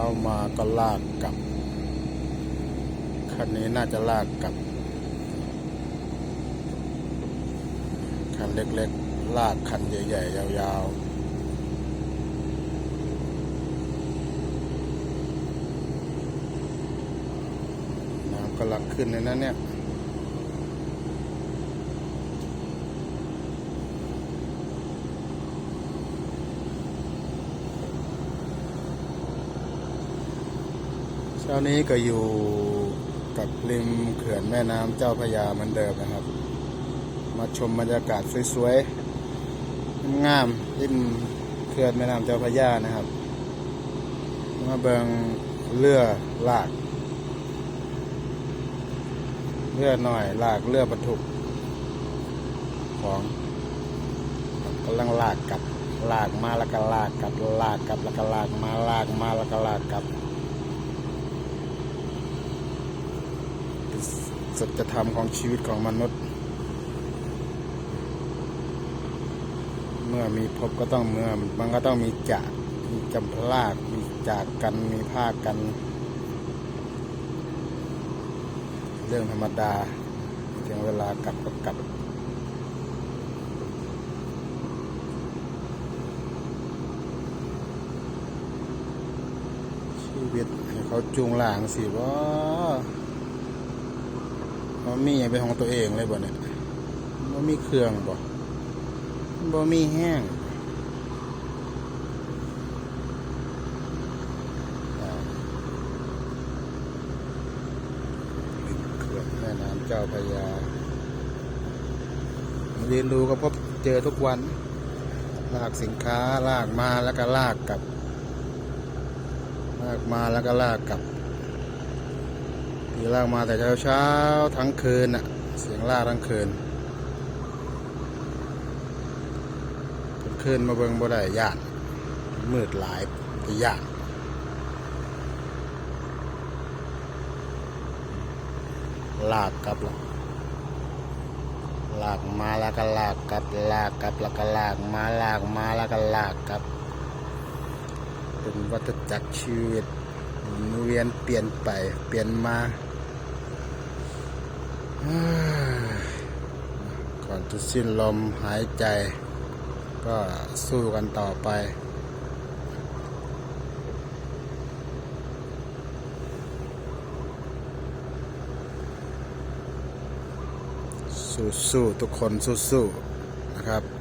ามาก็ลากกลับ คันนี้น่าจะลากกลับ คันเล็กๆ ลากคันใหญ่ๆ ยาวๆน้ำกำลังขึ้นเลยนะเนี่ย เช้านี้ก็อยู่กับริมเขื่อนแม่น้ำเจ้าพระยาเหมือนเดิมนะครับ มาชมบรรยากาศสวยๆงามริมเขื่อนแม่น้ำเจ้าพระยานะครับ มาเบิงเรือลาก เรือหน่อยลากเรือบรรทุกของกำลังลากกลับลากมาแล้วก็ลากกลับลากกลับแล้วก็ลากมาลากมาแล้วก็ลากกลับ สัจธรรมของชีวิตของมนุษย์ เมื่อมีพบก็ต้องเมื่อมันก็ต้องมีจากมีจำพลากมีจากกันมีภาคกัน เรื่องธรรมดาถึงเวลากลับก็กลับชีวิตให้เขาจูงหลางสิว่า มันมีอย่างเป็นของตัวเองเลยบ่เนี่ยมันมีเครื่องบ่บ่มีแห้งเครื่องแม่น้ำเจ้าพระยา เรียนรู้ก็พบเจอทุกวัน ลากสินค้าลากมาแล้วก็ลากกลับ ลากมาแล้วก็ลากกลับ มีลากมาแต่เช้าเช้าทั้งคืนน่ะเสียงลากทั้งคืนคืนมาเบิ่งบ่ได้ยานมืดหลายก็ย่านลากกลับล้วลากมาแล้วก็ลากกลับลากกลับแล้วก็ลากมาลากมาแล้วก็ลากกลับ เป็นวัฏจักรชีวิตเวียนเปลี่ยนไปเปลี่ยนมา ก่อนจะสิ้นลมหายใจ ก็สู้กันต่อไปสู้ๆทุกคนสู้ๆนะครับ